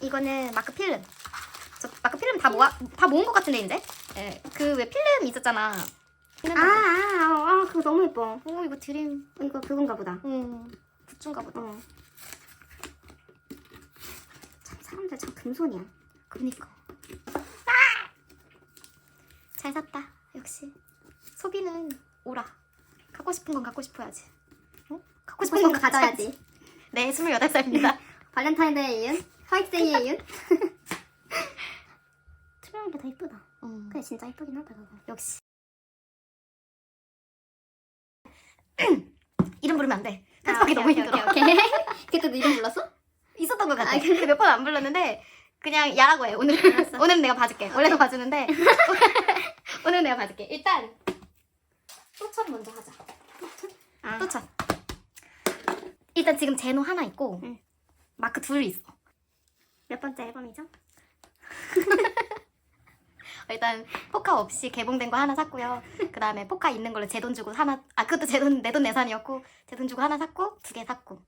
이거는 마크 필름. 저 마크 필름 다 모아 다 모은 것 같은데 이제. 예, 그 왜 필름 있었잖아. 아, 아, 아, 아, 그거 너무 예뻐. 오 이거 드림. 이거 그건가 보다. 음 굿즈인가 보다. 어. 참 사람들 참 금손이야. 그니까. 잘 샀다. 역시 소비는 오라. 갖고 싶은 건 갖고 싶어야지. 어? 갖고 싶은 건 가져야지. 네, 28살입니다. 발렌타인데이에 이은, 화이트데이에 이은. 투명한 게 더 이쁘다. 음, 그래 진짜 이쁘긴 하다 그거. 역시. 이름 부르면 안 돼. 편집하기 너무 힘들어. 아, 오케이, 오케이. 그때도 이름 불렀어? 있었던 것 같아. 아, 근데 몇 번 안 불렀는데 그냥 야라고 해. 오늘 알았어. 오늘은 내가 봐줄게. 원래도 봐주는데 오늘 내가 봐줄게. 일단 또천 먼저 하자. 아, 또천. 일단 지금 제노 하나 있고 응. 마크 둘 있어. 몇 번째 앨범이죠? 일단 포카 없이 개봉된 거 하나 샀고요. 그 다음에 포카 있는 걸로 제 돈 주고 하나 아 그것도 제 돈 내 돈 내산이었고 제 돈 주고 하나 샀고 두 개 샀고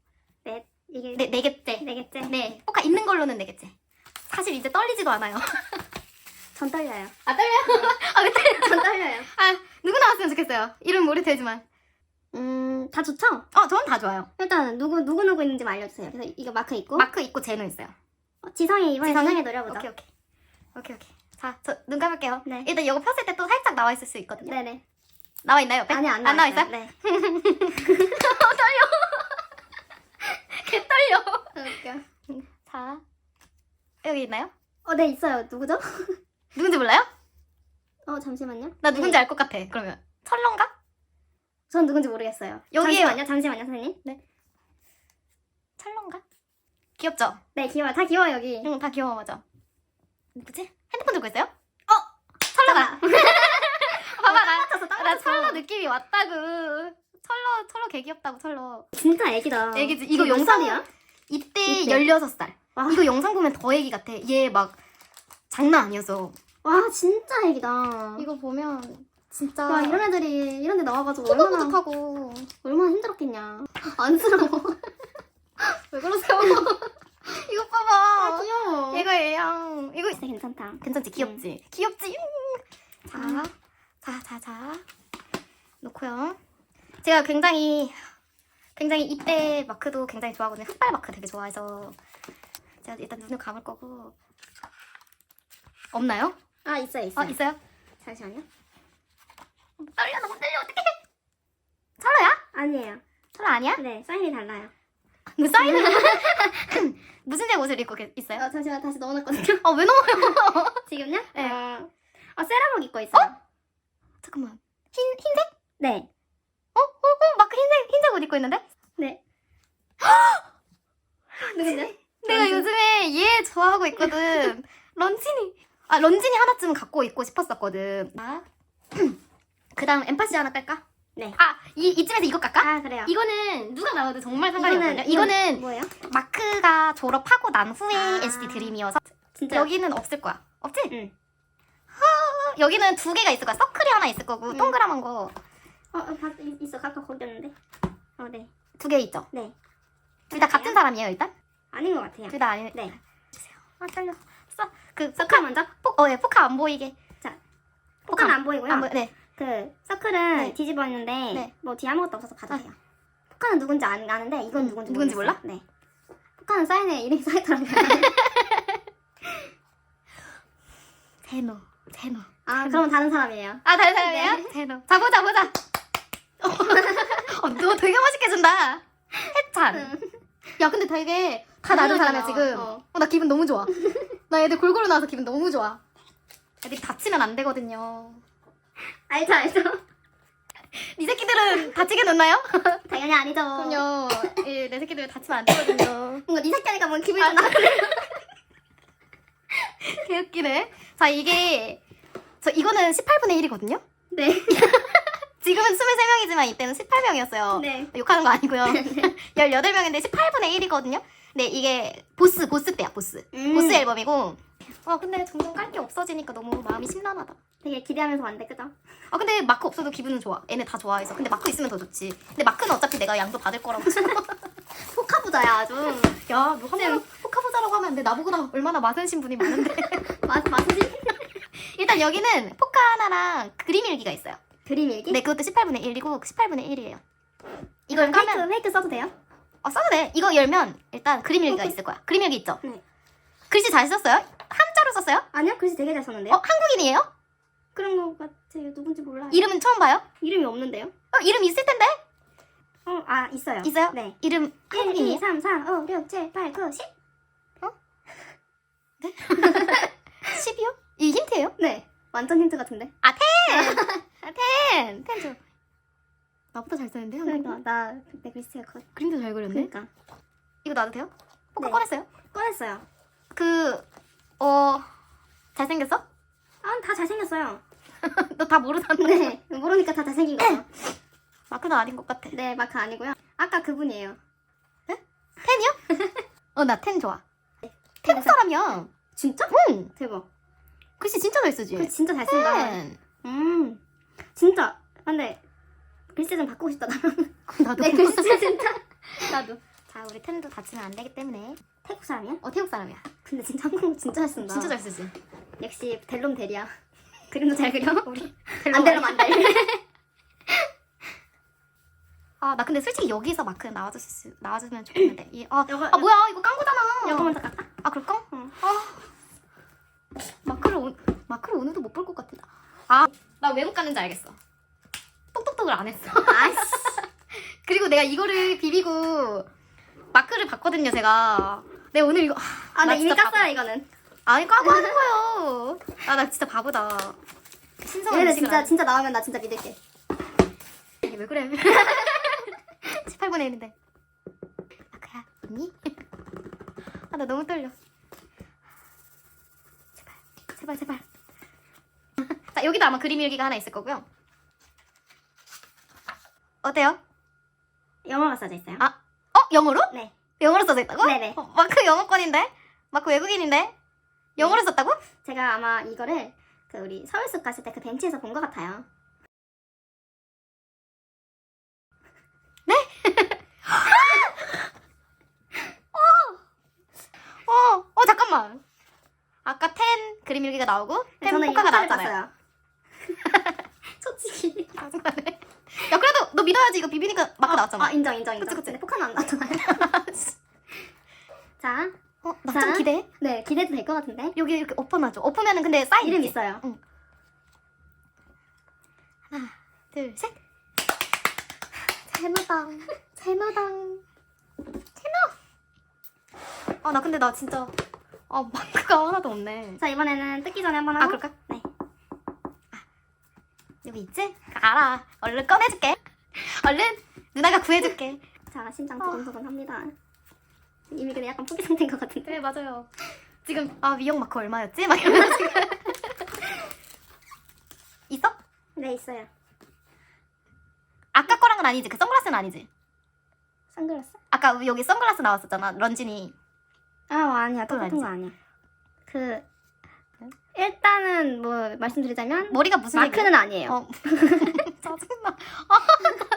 네, 이게 네, 네 개째. 네 개째. 네 포카 있는 걸로는 네 개째. 사실 이제 떨리지도 않아요. 전 떨려요. 아 떨려? 아왜 떨려? 전 떨려요. 아 누구 나왔으면 좋겠어요. 이름 모르 되지만. 음, 다 좋죠? 어 저는 다 좋아요. 일단 누구 누구 누구 있는지 알려주세요. 그래서 이거 마크 있고 마크 있고 제노 있어요. 어, 지성이 이번에 지성이? 지성이 노려보자. 오케이 오케이 오케이 오케이. 자 저 눈 감을게요. 네. 일단 이거 폈을 때 또 살짝 나와 있을 수 있거든요. 네네. 나와 있나요? 옆에? 아니 안, 안 나와 있어요? 네. 개 떨려. 웃겨. 자 여기 있나요? 어, 네 있어요. 누구죠? 누군지 몰라요? 어, 잠시만요. 나 누군지 네. 알것 같아. 그러면 철런가? 전 누군지 모르겠어요. 여기에요. 잠시만요. 잠시만요, 선생님. 철런가? 귀엽죠? 네, 귀여워. 다 귀여워 여기. 응, 다 귀여워 맞아. 누구지? 핸드폰 들고 있어요? 어, 철러가. 봐봐 나, 땄어, 딱나 맞았어. 철러 느낌이 왔다고. 철러 철러 개 귀엽다고 철러. 진짜 애기다. 애기지. 이거 몇 영상- 살이야? 이때 이때? 16살. 와. 이거 영상 보면 더 애기 같아. 얘 막 장난 아니었어. 와, 진짜 애기다. 이거 보면 진짜 와, 이런 애들이 이런 데 나와가지고 얼마나 뿌듯뿌듯하고 얼마나 힘들었겠냐. 안쓰러워. 왜 그러세요? 이거 아, 봐봐. 귀여워. 얘가 얘랑 이거 진짜 괜찮다. 괜찮지? 귀엽지? 귀엽지? 음. 자, 자, 자, 자. 놓고요. 제가 굉장히, 굉장히 이때 마크도 굉장히 좋아하거든요. 흑발 마크 되게 좋아해서. 제가 일단 눈을 감을 거고. 없나요? 아, 있어요, 있어요. 어, 있어요? 잠시만요. 떨려, 너무 떨려, 어떡해. 철러야? 아니에요. 철러 아니야? 네, 사인이 달라요. 너 사인은 무슨 색 옷을 입고 계- 있어요? 어, 잠시만 다시 넣어놨거든요. 아, 왜 넘어요? 지금요? 네. 어, 어, 세라복 입고 있어요. 잠깐만. 흰, 흰색? 네. 어, 어, 어, 마크 흰색, 흰색 옷 입고 있는데? 네. 누군데? 내가 런쥔? 요즘에 얘 좋아하고 있거든. 런쥔이. 아, 런쥔이 하나쯤 갖고 있고 싶었었거든. 아. 그 다음 엠파시 하나 깔까? 네. 아, 이, 이쯤에서 이거 깔까? 아, 그래요. 이거는 누가 나와도 정말 상관이 없거든요. 이거는- 이거는 뭐예요? 마크가 졸업하고 난 후에 아. NCT 드림이어서 진짜 여기는 없을 거야. 없지? 응. 하, 여기는 두 개가 있을 거야. 서클이 하나 있을 거고 응. 동그라만 거 두 개 어, 어 봐, 있- 있어. 아까 거기 였는데 어, 네. 있죠? 네. 둘 다 같은 사람이에요, 일단? 아닌 것 같아요. 둘 다 아니 네. 아, 떨려. 써. 그 서클 먼저? 포, 어, 예, 포카 안 보이게. 포카는 안 보이고요. 안 보이. 네. 그 서클은 네. 뒤집어 있는데 네. 뭐 뒤에 아무것도 없어서 가져세요. 포카는 누군지 안, 아는데 이건 음, 누군지 누군지 모르겠어요. 네. 포카는 사인에 이름이 써있더라고요. 제노. 제노. 아, 그러면 다른 사람이에요. 아, 다른 사람이에요? 네. 제노. 자, 보자, 보자. 어, 너 되게 맛있게 준다. 해찬. 야, 근데 되게 다 다른 사람이야, 지금. 어. 어, 나 기분 너무 좋아. 나 애들 골고루 나와서 기분 너무 좋아. 애들이 다치면 안 되거든요. 알죠, 알죠. 이 새끼들은 다치게 놓나요? 당연히 아니죠. 그럼요. 예, 내 새끼들 다치면 안 되거든요. 뭔가 네 새끼 하니까 뭔가 기분이 아, 좀 나. 개웃기네. 자, 이게, 저 이거는 18분의 1이거든요? 네. 지금은 23명이지만 이때는 18명이었어요. 네. 욕하는 거 아니고요. 18명인데 18분의 1이거든요? 네, 이게 보스, 보스 때야, 보스. 음. 보스 앨범이고. 와, 근데 점점 깔 게 없어지니까 너무 마음이 심란하다. 되게 기대하면서 왔는데, 그죠? 아, 근데 마크 없어도 기분은 좋아. 얘네 다 좋아해서. 근데 마크 있으면 더 좋지. 근데 마크는 어차피 내가 양도 받을 거라고. 포카 부자야, 아주. 야, 너 한번 포카 보자라고 마크라고 하면 안 돼. 나보고나 얼마나 마선신 분이 많은데. 맛 맛이지? 일단 여기는 포카 하나랑 그림 일기가 있어요. 그림 일기? 네, 그것도 18분의 1이고 18분의 1이에요. 이걸 페이크 까면 페이크 써도 돼요? 어 써도 돼. 이거 열면 일단 그림 일기가 있을 거야. 그림 일기 있죠? 네. 글씨 잘 썼어요? 한자로 썼어요? 아니요 글씨 되게 잘 썼는데요. 어, 한국인이에요? 그런 거 같아요. 누군지 몰라요. 이름은 처음 봐요? 이름이 없는데요? 어, 이름 있을 텐데? 어, 아 있어요. 있어요? 네. 이름 1, 2, 한국인이에요? 3, 4, 5, 6, 7, 8, 9, 10. 10이요? 이 힌트예요? 네. 완전 힌트 같은데. 아, 텐! 아, 텐! 텐 줘. 나보다 잘 쓰는데? 한국인? 그러니까 나 그때 글씨가 커. 그림도 잘 그렸네? 그러니까 이거 놔도 돼요? 포카 네. 꺼냈어요? 꺼냈어요. 그, 어, 잘생겼어? 아, 다 잘생겼어요. 너 다 모르잖아. 네. 모르니까 다 잘생긴 거죠. 마크는 아닌 것 같아. 네, 마크 아니고요. 아까 그분이에요. 텐이요? 어, 나 텐 좋아. 네. 태국 사람이야. 진짜? 응. 대박. 글씨 진짜 잘 쓰지? 그 진짜 잘 쓴다. 텐. 음. 진짜. 근데 글씨 좀 바꾸고 싶다. 나는. 나도. 내 글씨 진짜. 나도. 자, 우리 텐도 다치면 안 되기 때문에. 태국 사람이야? 어, 태국 사람이야. 근데 진짜 한국어 진짜 잘 쓴다. 진짜 잘 쓰지? 역시 델롬 대리야. 그림도 잘 그려. 우리. 안 되면 안 돼. 아, 나 근데 솔직히 여기서 마크 나와줬, 나와주면 좋겠는데. 이, 아, 요거, 아, 뭐야. 이거 깐 거잖아. 요거 먼저 깎아. 아, 그럴까? 응. 아. 마크를, 오, 마크를 오늘도 못 볼 것 같아. 아, 나왜못 갔는지 알겠어. 똑똑똑을 안 했어. 아이씨. 그리고 내가 이거를 비비고 마크를 봤거든요, 제가. 내가 오늘 이거. 아, 나나 이미 진짜 깠어요, 이거는. 아니, 까고 하는 거예요. 아, 나 진짜 바보다. 신성한 얘네 음식을 진짜, 안- 진짜 나오면 나 진짜 믿을게. 이게 왜 그래? 18분의 1인데. 마크야, 언니? 아, 나 너무 떨려. 제발, 제발, 제발. 자, 여기도 아마 그림 일기가 하나 있을 거고요. 어때요? 영어가 써져 있어요. 아, 어? 영어로? 네. 영어로 써져 있다고? 네네. 어, 마크 영어권인데? 마크 외국인인데? 영어로 썼다고? 제가 아마 이거를 그 우리 서울숲 갔을 때 그 벤치에서 본 것 같아요. 어, 어, 잠깐만. 아까 텐 그림 일기가 나오고, 텐 저는 포카가 나왔잖아요. 봤어요. 솔직히. 야, 그래도 너 믿어야지. 이거 비비니까 마크 나왔잖아. 아, 인정, 인정, 인정. 그치, 그치. 근데 포카는 안 나왔잖아요. 자, 어, 나 좀 자. 기대해. 네, 기대도 될 것 같은데. 여기 이렇게 엎어놔줘. 엎으면은 근데 사인 이름? 있어요. 하나, 둘, 셋. 채노당. 채노당. 채노. 아, 나 근데 나 진짜. 아, 마크가 하나도 없네. 자, 이번에는 뜯기 전에 한번 하고. 아, 그럴까? 네. 여기 있지? 알아. 얼른 꺼내줄게. 얼른 누나가 구해줄게. 자, 심장 어. 두근두근 합니다. 이미 근데 약간 포기 상태인 것 같은데. 네, 맞아요. 지금, 아, 위용 마크 얼마였지? 막 이러면서 지금. 있어? 네, 있어요. 아까 거랑은 아니지? 그 선글라스는 아니지? 선글라스? 아까 여기 선글라스 나왔었잖아. 런쥔이. 아, 아니야. 그건 똑같은 거 아니야. 그, 일단은 뭐, 말씀드리자면, 머리가 무슨 마크는 아니에요. 어. 짜증나.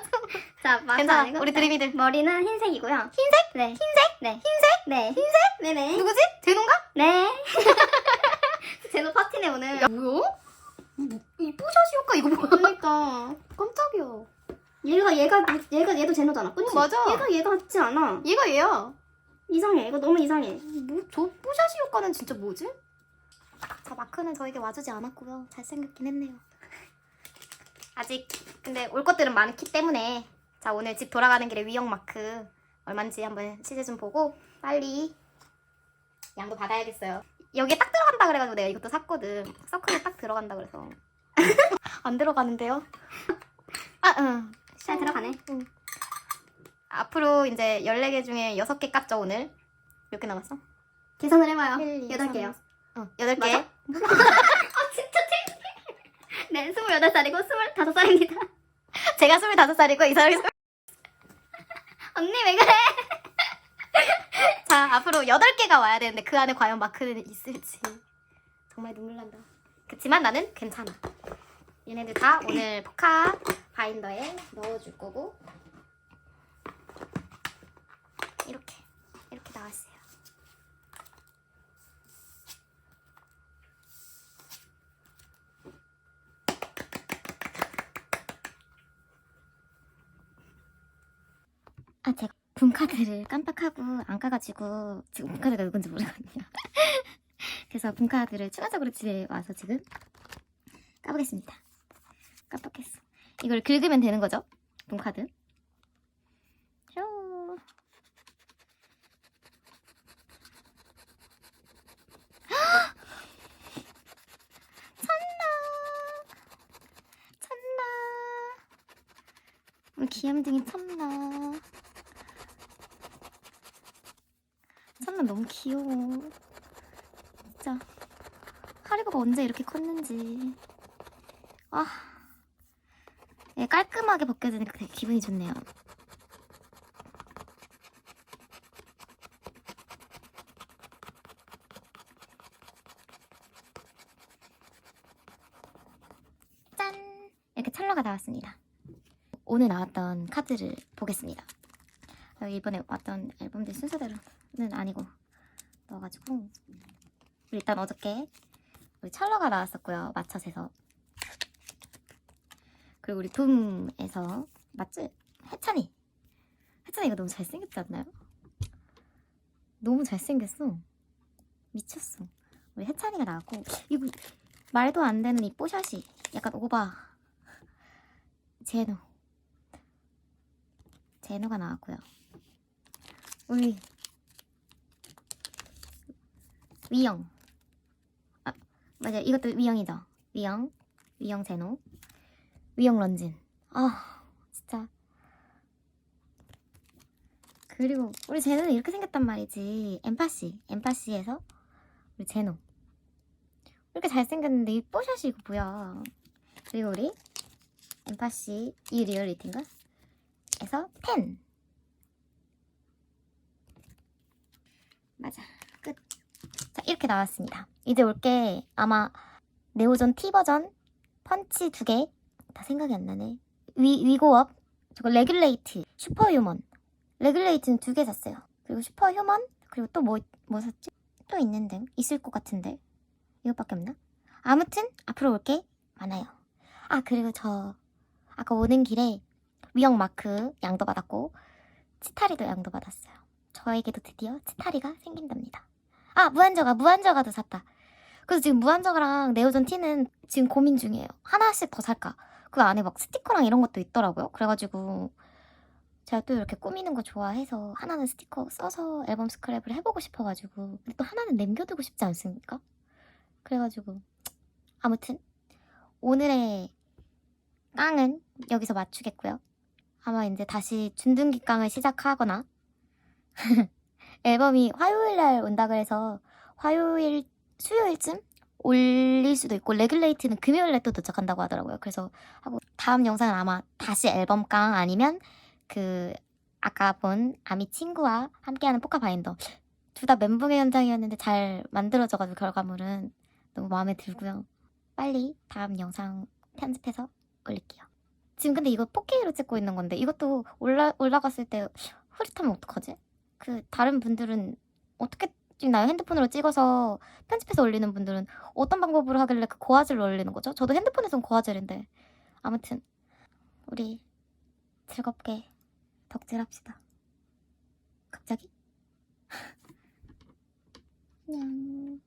자, 마크 괜찮아. 아니고. 우리 드림이들. 머리는 흰색이고요. 흰색? 네. 흰색? 네. 흰색? 네. 흰색? 네네. 누구지? 제노인가? 네. 제노 파티네, 오늘. 야, 뭐야? 이 뽀샤시 효과 이거 뭐야? 그러니까. 깜짝이야. 얘가, 얘가, 얘가, 얘도 제노잖아. 그치? 어, 맞아. 얘가, 얘가 같지 않아. 얘가 얘야. 이상해. 이거 너무 이상해. 뭐, 저 뽀샤시 효과는 진짜 뭐지? 자, 마크는 저에게 와주지 않았고요. 잘생겼긴 했네요. 아직 근데 올 것들은 많기 때문에 자 오늘 집 돌아가는 길에 위형 마크 얼마인지 한번 시세 좀 보고 빨리 양도 받아야겠어요. 여기에 딱 들어간다 그래가지고 내가 이것도 샀거든. 서클에 딱 들어간다 그래서 안 들어가는데요? 아 응. 잘 들어가네. 앞으로 이제 14개 중에 6개 깠죠 오늘? 몇 개 남았어? 계산을 해봐요. 1, 2, 8 개요. 응, 8개. 네, 28살이고 25살입니다. 제가 25살이고 이 사람이 스물- 언니 왜 그래? 자 앞으로 8개가 와야 되는데 그 안에 과연 마크는 있을지. 정말 눈물 난다. 그치만 나는 괜찮아. 얘네들 다 오늘 포카 바인더에 넣어줄 거고. 이렇게 이렇게 나왔어요 아 제가 분카드를 깜빡하고 안 까가지고 지금 분카드가 누군지 모르거든요. 그래서 분카드를 추가적으로 집에 와서 지금 까보겠습니다. 깜빡했어. 이걸 긁으면 되는 거죠? 분카드. 귀염둥이 참나. 참나 너무 귀여워. 진짜. 하리보가 언제 이렇게 컸는지. 아. 예, 깔끔하게 벗겨지니까 되게 기분이 좋네요. 짠! 이렇게 찰러가 나왔습니다. 오늘 나왔던 카드를 보겠습니다. 여기 이번에 왔던 앨범들 순서대로 는 아니고 넣어가지고 일단 어저께 우리 찰러가 나왔었고요. 마차에서. 그리고 우리 붐에서 맞지? 해찬이. 해찬이가 너무 잘생겼지 않나요? 너무 잘생겼어. 미쳤어. 우리 해찬이가 나왔고 이거 말도 안 되는 이 뽀샷이 약간 오바. 제노 제노가 나왔고요. 우리 위영 아 맞아 이것도 위영이죠. 위영 위영 제노. 위영 런진 아 진짜. 그리고 우리 제노는 이렇게 생겼단 말이지. 엠파시. 엠파시에서 우리 제노. 이렇게 잘생겼는데 이 뽀샷이 이거 뭐야. 그리고 우리 엠파시 이 리얼리티인가? 에서 텐. 맞아. 끝 자 이렇게 나왔습니다. 이제 올 게 아마 네오전 T 버전 펀치 두 개? 다 생각이 안 나네. 위, 위고업 저거 레귤레이트 슈퍼휴먼. 레귤레이트는 두 개 샀어요. 그리고 슈퍼휴먼 그리고 또 뭐뭐 샀지? 또 있는데 있을 것 같은데 이것밖에 없나? 아무튼 앞으로 올 게 많아요. 아 그리고 저 아까 오는 길에 위형 마크 양도 받았고 치타리도 양도 받았어요. 저에게도 드디어 치타리가 생긴답니다 아 무한저가 무한저가도 샀다 그래서 지금 무한저가랑 네오전 T는 지금 고민 중이에요 하나씩 더 살까 그 안에 막 스티커랑 이런 것도 있더라고요 그래가지고 제가 또 이렇게 꾸미는 거 좋아해서 하나는 스티커 써서 앨범 스크랩을 해보고 싶어가지고 근데 또 하나는 남겨두고 싶지 않습니까? 그래가지고 아무튼 오늘의 깡은 여기서 맞추겠고요. 아마 이제 다시 준등기 깡을 시작하거나 앨범이 화요일 날 온다 그래서 화요일 수요일쯤 올릴 수도 있고 레귤레이트는 금요일에 또 도착한다고 하더라고요. 그래서 하고 다음 영상은 아마 다시 앨범 깡 아니면 그 아까 본 아미 친구와 함께하는 포카 바인더 둘 다 멘붕의 현장이었는데 잘 만들어져가지고 결과물은 너무 마음에 들고요. 빨리 다음 영상 편집해서 올릴게요. 지금 근데 이거 4K로 찍고 있는 건데 이것도 올라 올라갔을 때 흐릿하면 어떡하지? 그 다른 분들은 어떻게 찍나요? 핸드폰으로 찍어서 편집해서 올리는 분들은 어떤 방법으로 하길래 그 고화질로 올리는 거죠? 저도 핸드폰에선 고화질인데 아무튼 우리 즐겁게 덕질합시다. 갑자기? 안녕.